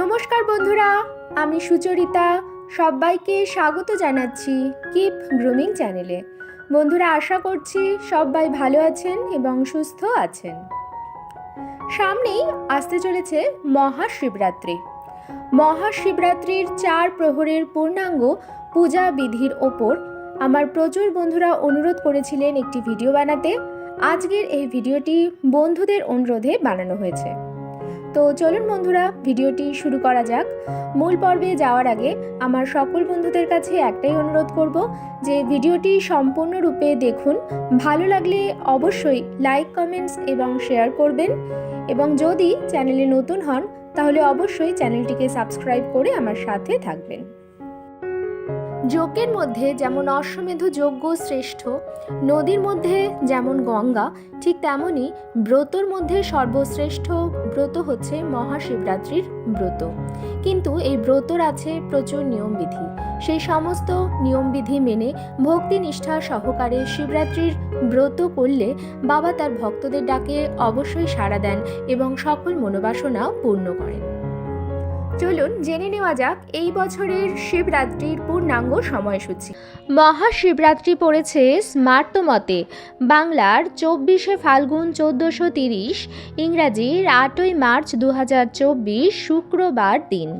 নমস্কার বন্ধুরা, আমি সুচরিতা। সবাইকে স্বাগত জানাচ্ছি কিপ গ্রুমিং চ্যানেলে বন্ধুরা, আশা করছি সবাই ভালো আছেন এবং সুস্থ আছেন। সামনেই আসতে চলেছে মহাশিবরাত্রি। মহাশিবরাত্রির চার প্রহরের পূর্ণাঙ্গ পূজা বিধির ওপর আমার প্রচুর বন্ধুরা অনুরোধ করেছিলেন একটি ভিডিও বানাতে। আজকের এই ভিডিওটি বন্ধুদের অনুরোধে বানানো হয়েছে। তো চলুন বন্ধুরা, ভিডিওটি শুরু করা যাক। মূল পর্বে যাওয়ার আগে আমার সকল বন্ধুদের কাছে একটাই অনুরোধ করব যে ভিডিওটি সম্পূর্ণরূপে দেখুন। ভালো লাগলে অবশ্যই লাইক, কমেন্টস এবং শেয়ার করবেন। এবং যদি চ্যানেলে নতুন হন, তাহলে অবশ্যই চ্যানেলটিকে সাবস্ক্রাইব করে আমার সাথে থাকবেন। যজ্ঞের মধ্যে যেমন অশ্বমেধ যজ্ঞ শ্রেষ্ঠ, নদীর মধ্যে যেমন গঙ্গা, ঠিক তেমনই ব্রতর মধ্যে সর্বশ্রেষ্ঠ ব্রত হচ্ছে মহাশিবরাত্রির ব্রত। কিন্তু এই ব্রতর আছে প্রচুর নিয়মবিধি। সেই সমস্ত নিয়মবিধি মেনে ভক্তি নিষ্ঠা সহকারে শিবরাত্রির ব্রত করলে বাবা তার ভক্তদের ডাকে অবশ্যই সাড়া দেন এবং সকল মনোবাসনা পূর্ণ করেন। চলুন জেনে নেওয়া যাক এই বছরের শিবরাত্রির পূর্ণাঙ্গ সময়সূচি। মহাশিবরাত্রি পড়েছে স্মার্ত মতে। বাংলার চব্বিশে ফাল্গুন চোদ্দোশো তিরিশ, ইংরাজির আটই মার্চ দু হাজার চব্বিশ শুক্রবার দিন।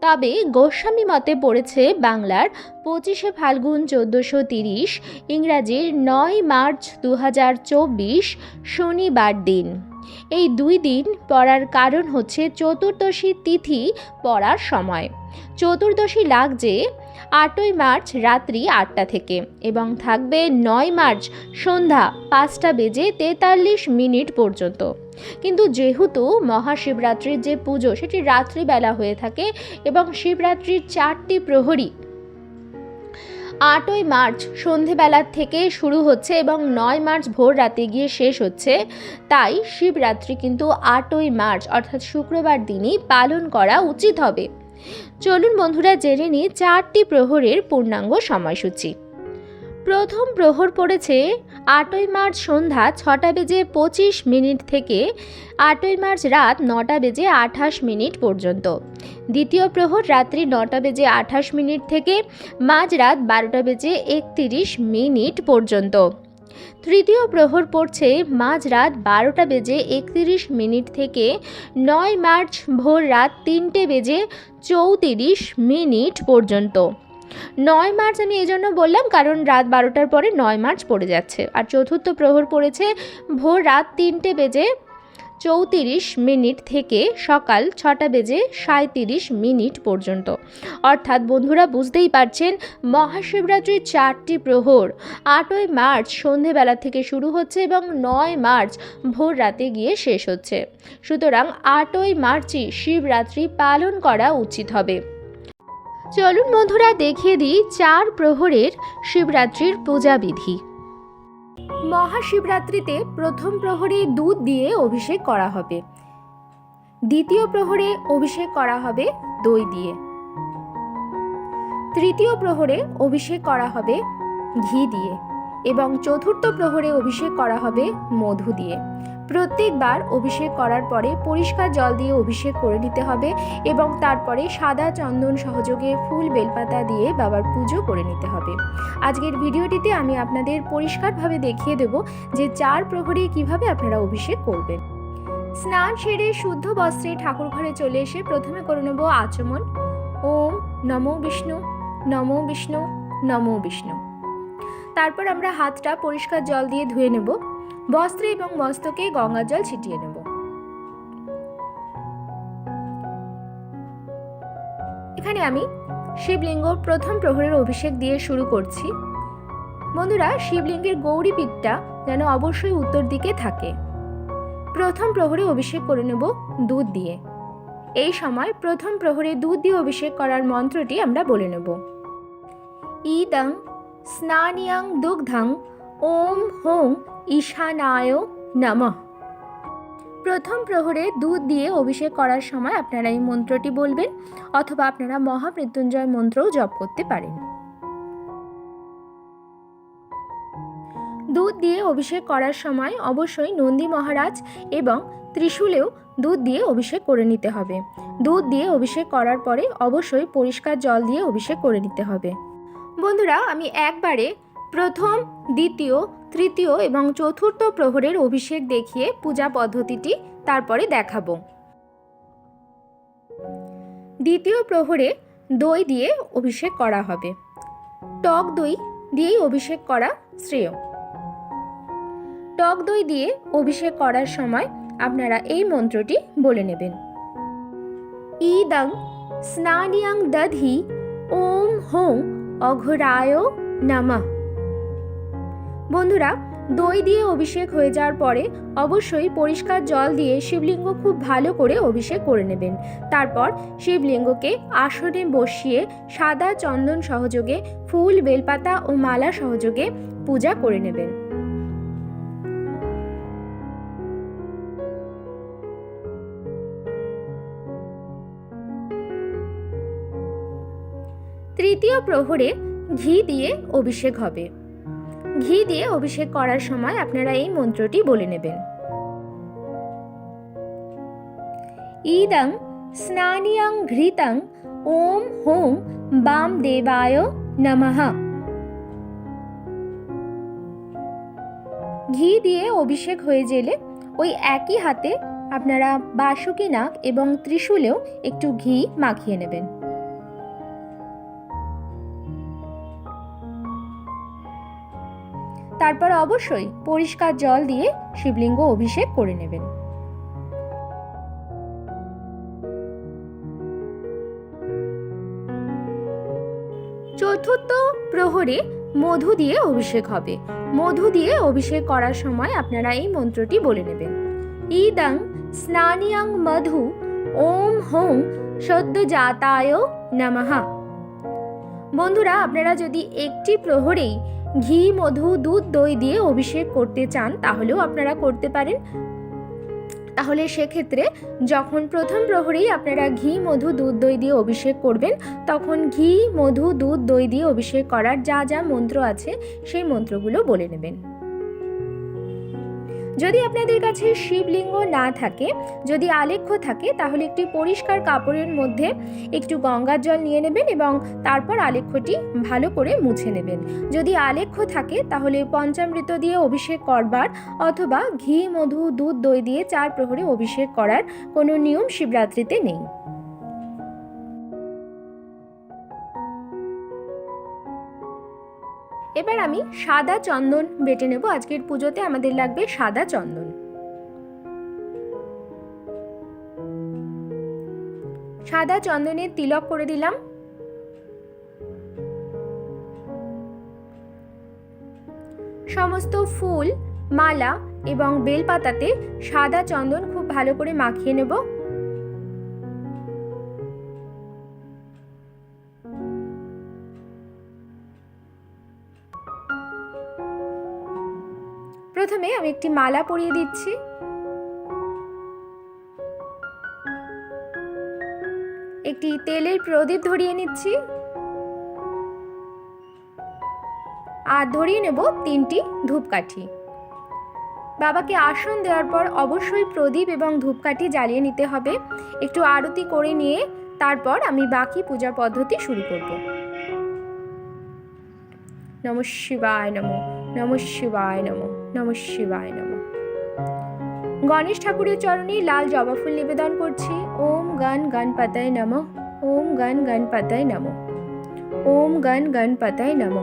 তবে গোস্বামী মতে পড়েছে বাংলার পঁচিশে ফাল্গুন চোদ্দোশো তিরিশ, ইংরাজির নয় মার্চ দু হাজার চব্বিশ শনিবার দিন। এই দুই দিন পড়ার কারণ হচ্ছে চতুর্দশী তিথি পড়ার সময়। চতুর্দশী লাগছে আটই মার্চ রাত্রি আটটা থেকে এবং থাকবে নয় মার্চ সন্ধ্যা পাঁচটা বেজে তেতাল্লিশ মিনিট পর্যন্ত। কিন্তু যেহেতু মহাশিবরাত্রির যে পুজো, সেটি রাত্রিবেলা হয়ে থাকে এবং শিবরাত্রির চারটি প্রহরী আটই মার্চ সন্ধেবেলার থেকে শুরু হচ্ছে এবং নয় মার্চ ভোর রাতে গিয়ে শেষ হচ্ছে। তাই শিবরাত্রি কিন্তু আটই মার্চ, অর্থাৎ শুক্রবার দিনই পালন করা উচিত হবে। চলুন বন্ধুরা, জেনে নিই চারটি প্রহরের পূর্ণাঙ্গ সময়সূচি। প্রথম প্রহর পড়েছে আটই মার্চ সন্ধ্যা ছটা বেজে পঁচিশ মিনিট থেকে আটই মার্চ রাত নটা বেজে আঠাশ মিনিট পর্যন্ত। দ্বিতীয় প্রহর রাত্রি নটা বেজে আঠাশ মিনিট থেকে মাঝরাত বারোটা বেজে একত্রিশ মিনিট পর্যন্ত। তৃতীয় প্রহর পড়ছে মাঝরাত বারোটা বেজে একত্রিশ মিনিট থেকে নয় মার্চ ভোর রাত তিনটে বেজে চৌত্রিশ মিনিট পর্যন্ত। নয় মার্চ আমি এই জন্য বললাম, কারণ রাত বারোটার পরে নয় মার্চ পড়ে যাচ্ছে। আর চতুর্থ প্রহর পড়েছে ভোর রাত তিনটে বেজে চৌত্রিশ মিনিট থেকে সকাল ছটা বেজে সাঁত্রিশ মিনিট পর্যন্ত। অর্থাৎ বন্ধুরা বুঝতেই পারছেন, মহাশিবরাত্রির চারটি প্রহর আটই মার্চ সন্ধেবেলা থেকে শুরু হচ্ছে এবং নয় মার্চ ভোর রাতে গিয়ে শেষ হচ্ছে। সুতরাং আটই মার্চই শিবরাত্রি পালন করা উচিত হবে। চলুন বন্ধুরা দেখিয়ে দিই চার প্রহরের শিবরাত্রির পূজা বিধি মহাশিবরাত্রিতে প্রথম প্রহরে দুধ দিয়ে অভিষেক করা হবে। দ্বিতীয় প্রহরে অভিষেক করা হবে দই দিয়ে। তৃতীয় প্রহরে অভিষেক করা হবে ঘি দিয়ে এবং চতুর্থ প্রহরে অভিষেক করা হবে মধু দিয়ে। প্রত্যেকবার অভিষেক করার পরে পরিষ্কার জল দিয়ে অভিষেক করে নিতে হবে এবং তারপরে সাদা চন্দন সহযোগে ফুল বেলপাতা দিয়ে বাবার পুজো করে নিতে হবে। আজকের ভিডিওটিতে আমি আপনাদের পরিষ্কারভাবে দেখিয়ে দেব যে চার প্রহরে কীভাবে আপনারা অভিষেক করবেন। স্নান সেরে শুদ্ধ বস্ত্রে ঠাকুর ঘরে চলে এসে প্রথমে করে নেব আচমন। ওম নমো বিষ্ণু নমো বিষ্ণু নমো বিষ্ণু। তারপর আমরা হাতটা পরিষ্কার জল দিয়ে ধুয়ে নেব। বস্ত্রে এবং মস্তকে গঙ্গা জল ছিটিয়ে নেব। এখানে আমি শিবলিঙ্গ প্রথম প্রহরের অভিষেক দিয়ে শুরু করছি। বন্ধুরা, শিবলিঙ্গের গৌরী পিঠটা যেন অবশ্যই উত্তর দিকে থাকে। প্রথম প্রহরে অভিষেক করে নেব দুধ দিয়ে। এই সময় প্রথম প্রহরে দুধ দিয়ে অভিষেক করার মন্ত্রটি আমরা বলে নেব। ইদং স্নানিয়াং দুগ্ধং ওম হোম ঈশানায় নমঃ। প্রথম প্রহরে দুধ দিয়ে অভিষেক করার সময় আপনারা এই মন্ত্রটি বলবেন অথবা আপনারা মহামৃত্যুঞ্জয় মন্ত্রও জপ করতে পারেন। দুধ দিয়ে অভিষেক করার সময় অবশ্যই নন্দী মহারাজ এবং ত্রিশূলেও দুধ দিয়ে অভিষেক করে নিতে হবে। দুধ দিয়ে অভিষেক করার পরে অবশ্যই পরিষ্কার জল দিয়ে অভিষেক করে নিতে হবে। বন্ধুরা, আমি একবারে প্রথম, দ্বিতীয়, তৃতীয় এবং চতুর্থ প্রহরের অভিষেক দেখিয়ে পূজা পদ্ধতিটি তারপরে দেখাবো। দ্বিতীয় প্রহরে দই দিয়ে অভিষেক করা হবে। টক দই দিয়েই অভিষেক করা শ্রেয়। টক দই দিয়ে অভিষেক করার সময় আপনারা এই মন্ত্রটি বলে নেবেন। ইদং স্নানিয়াং দধি ওম হোং অঘরায় নামা। বন্ধুরা, দই দিয়ে অভিষেক হয়ে যাওয়ার পরে অবশ্যই পরিষ্কার জল দিয়ে শিবলিঙ্গ খুব ভালো করে অভিষেক করে নেবেন। তারপর শিবলিঙ্গকে আসনে বসিয়ে সাদা চন্দন সহযোগে, ফুল, বেলপাতা ও মালা সহযোগে পূজা করে নেবেন। তৃতীয় প্রহরে ঘি দিয়ে অভিষেক হবে। ঘি দিয়ে অভিষেক করার সময় আপনারা এই মন্ত্রটি বলে নেবেন। ইদং স্নানিয়ং ঘৃতং ওম হোং বাম দেবায় নমঃ। ঘি দিয়ে অভিষেক হয়ে গেলে ওই একই হাতে আপনারা বাসুকি নাক এবং ত্রিশূলেও একটু ঘি মাখিয়ে নেবেন। তারপর অবশ্যই পরিষ্কার জল দিয়ে শিবলিঙ্গ অভিষেক করে নেবেন। চতুর্থ প্রহরে মধু দিয়ে অভিষেক হবে। মধু দিয়ে অভিষেক করার সময় আপনারা এই মন্ত্রটি বলে নেবেন। ইদং স্নানিয়াং মধু ওম হোং সদ্য জাতায় নমঃ। বন্ধুরা, আপনারা যদি একটি প্রহরেই ঘি, মধু, দুধ, দই দিয়ে অভিষেক করতে চান, তাহলেও আপনারা করতে পারেন। তাহলে সেক্ষেত্রে যখন প্রথম প্রহরেই আপনারা ঘি, মধু, দুধ, দই দিয়ে অভিষেক করবেন, তখন ঘি, মধু, দুধ, দই দিয়ে অভিষেক করার যা যা মন্ত্র আছে, সেই মন্ত্রগুলো বলে নেবেন। যদি আপনাদের কাছে শিবলিঙ্গ না থাকে, যদি আলেখ্য থাকে, তাহলে একটি পরিষ্কার কাপড়ের মধ্যে একটু গঙ্গার জল নিয়ে নেবেন এবং তারপর আলেখ্যটি ভালো করে মুছে নেবেন। যদি আলেখ্য থাকে, তাহলে পঞ্চামৃত দিয়ে অভিষেক করবার অথবা ঘি, মধু, দুধ, দই দিয়ে চার প্রহরে অভিষেক করার কোনো নিয়ম শিবরাত্রিতে নেই। এবার আমি সাদা চন্দন বেটে নেব। আজকের পুজোতে আমাদের লাগবে সাদা চন্দন। সাদা চন্দনের তিলক করে দিলাম। সমস্ত ফুল, মালা এবং বেলপাতাতে সাদা চন্দন খুব ভালো করে মাখিয়ে নেব। প্রথমে আমি একটি মালা পরিয়ে দিচ্ছি। একটি তেলের প্রদীপ ধরিয়ে নিচ্ছি। আর ধরিয়ে নেব তিনটি ধূপকাঠি। বাবাকে আসন দেওয়ার পর অবশ্যই প্রদীপ এবং ধূপকাঠি জ্বালিয়ে নিতে হবে। একটু আরতি করে নিয়ে তারপর আমি বাকি পূজা পদ্ধতি শুরু করব। নম শিবায় নম নম শিবায় নম। নম শিবায় নম। গণেশ ঠাকুরের চরণে লাল জবা ফুল নিবেদন করছি। ওম গণ গণপতায় নম। ওম গণ গণপতায় নম। ওম গণ গণপতায় নম।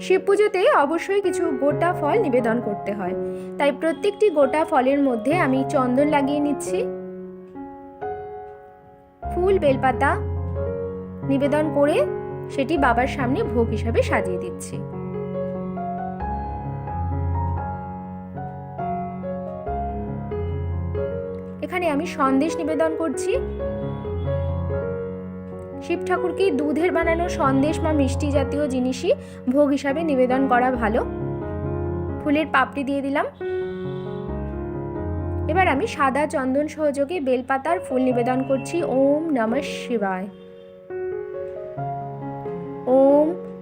শিব পুজোতে অবশ্যই কিছু গোটা ফল নিবেদন করতে হয়। তাই প্রত্যেকটি গোটা ফলের মধ্যে আমি চন্দন লাগিয়ে নিচ্ছি। ফুল, বেলপাতা নিবেদন করে সেটি বাবার সামনে ভোগ হিসাবে সাজিয়ে দিচ্ছি। এখানে আমি সন্দেশ নিবেদন করছি। শিব ঠাকুরকে দুধের বানানো সন্দেশ বা মিষ্টি জাতীয় জিনিসই ভোগ হিসাবে নিবেদন করা ভালো। ফুলের পাপড়ি দিয়ে দিলাম। এবার আমি সাদা চন্দন সহযোগে বেলপাতার ফুল নিবেদন করছি। ওম নমঃ শিবায়।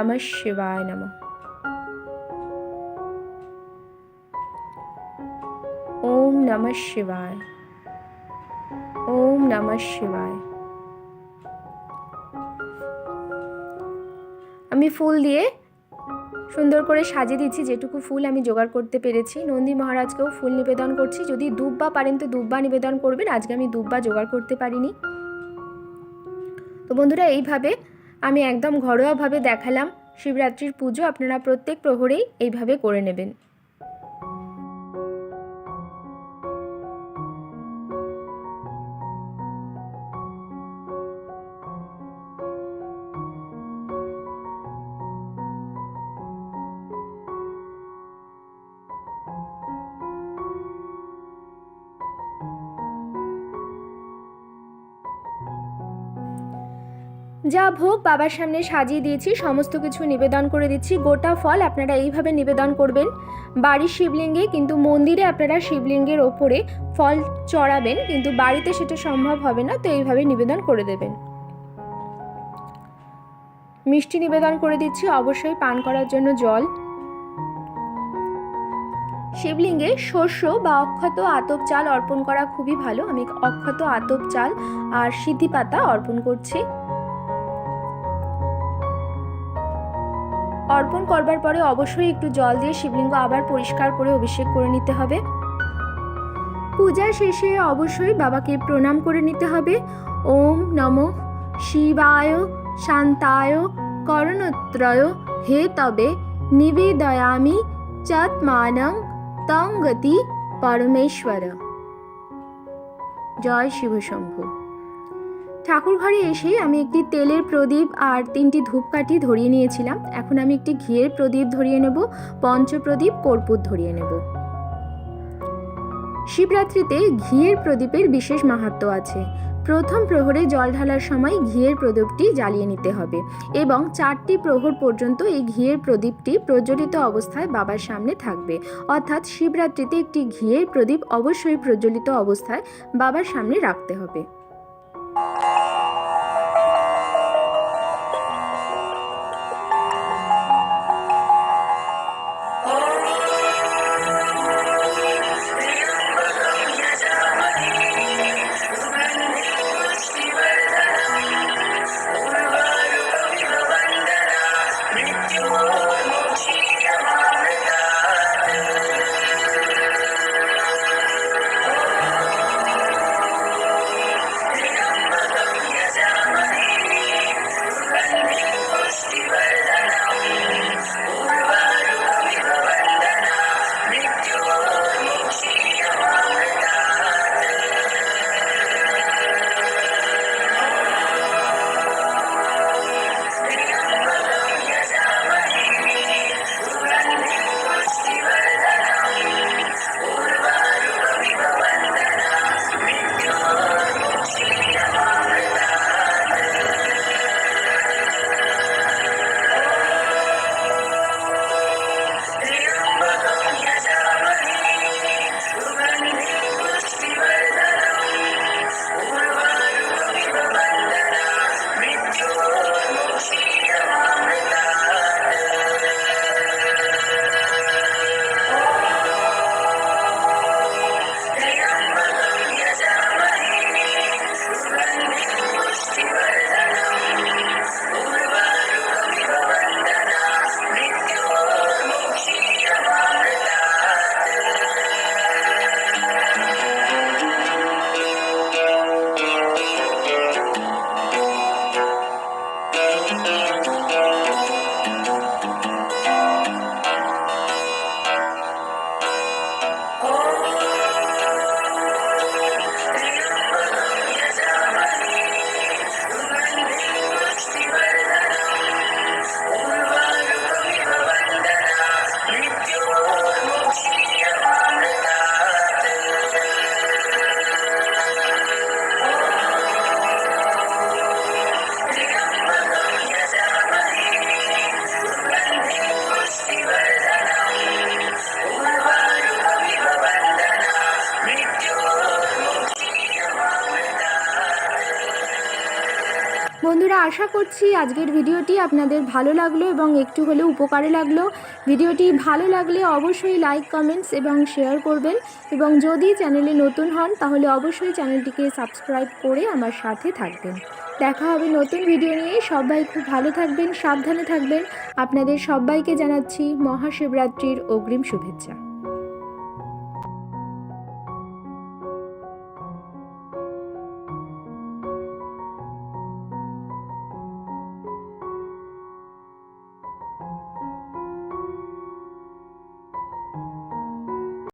নম শিবায় নম ওম নম শিবায় ওম নম শিবায় আমি ফুল দিয়ে সুন্দর করে সাজিয়ে দিচ্ছি, যেটুকু ফুল আমি জোগাড় করতে পেরেছি। নন্দী মহারাজকেও ফুল নিবেদন করছি। যদি দুব্বা পারেন তো দুব্বা নিবেদন করবেন। আজকে আমি দুব্বা জোগাড় করতে পারিনি। তো বন্ধুরা, এইভাবে আমি একদম ঘরোয়াভাবে দেখালাম। শিবরাত্রির পুজো আপনারা প্রত্যেক প্রহরেই এইভাবে করে নেবেন। যা ভোগ বাবার সামনে সাজিয়ে দিয়েছি, সমস্ত কিছু নিবেদন করে দিচ্ছি। গোটা ফল আপনারা এইভাবে নিবেদন করবেন। বাড়ির শিবলিঙ্গে কিন্তু মন্দিরে আপনারা শিবলিঙ্গের ওপরে ফল চড়াবেন, কিন্তু বাড়িতে সেটা সম্ভব হবে না, তো এইভাবে নিবেদন করে দেবেন। মিষ্টি নিবেদন করে দিচ্ছি, অবশ্যই পান করার জন্য জল। শিবলিঙ্গে শস্য বা অক্ষত আতপ চাল অর্পণ করা খুবই ভালো। আমি অক্ষত আতপ চাল আর সিদ্ধি পাতা অর্পণ করছি। অর্পণ করবার পরে অবশ্যই একটু জল দিয়ে শিবলিঙ্গ আবার পরিষ্কার করে অভিষেক করে নিতে হবে। পূজা শেষে অবশ্যই বাবাকে প্রণাম করে নিতে হবে। ওম নম শিবায় শান্তায় করণত্রয়। হে তবে নিবেদয়ামি চাত্মানং তং গতি পরমেশ্বর। জয় শিবশম্ভু। ঠাকুর ঘরে এসে আমি একটি তেলের প্রদীপ আর তিনটি ধূপকাঠি ধরিয়ে নিয়েছিলাম। এখন আমি একটি ঘিয়ের প্রদীপ ধরিয়ে নেব, পঞ্চপ্রদীপ, কর্পূর ধরিয়ে নেব। শিবরাত্রিতে ঘিয়ের প্রদীপের বিশেষ মাহাত্ম আছে। প্রথম প্রহরে জল ঢালার সময় ঘিয়ের প্রদীপটি জ্বালিয়ে নিতে হবে এবং চারটি প্রহর পর্যন্ত এই ঘিয়ের প্রদীপটি প্রজ্বলিত অবস্থায় বাবার সামনে থাকবে। অর্থাৎ শিবরাত্রিতে একটি ঘিয়ের প্রদীপ অবশ্যই প্রজ্বলিত অবস্থায় বাবার সামনে রাখতে হবে। Bye. আশা করছি আজকের ভিডিওটি আপনাদের ভালো লাগল এবং একটু হলেও উপকারে লাগল। ভিডিওটি ভালো লাগলে অবশ্যই লাইক কমেন্টস এবং শেয়ার করবেন এবং যদি চ্যানেলে নতুন হন তাহলে অবশ্যই চ্যানেলটিকে সাবস্ক্রাইব করে আমার সাথে থাকবেন। দেখা হবে নতুন ভিডিও নিয়ে। সবাই খুব ভালো থাকবেন, সাবধানে থাকবেন। আপনাদের সবাইকে জানাচ্ছি মহাশিবরাত্রির অগ্রিম শুভেচ্ছা।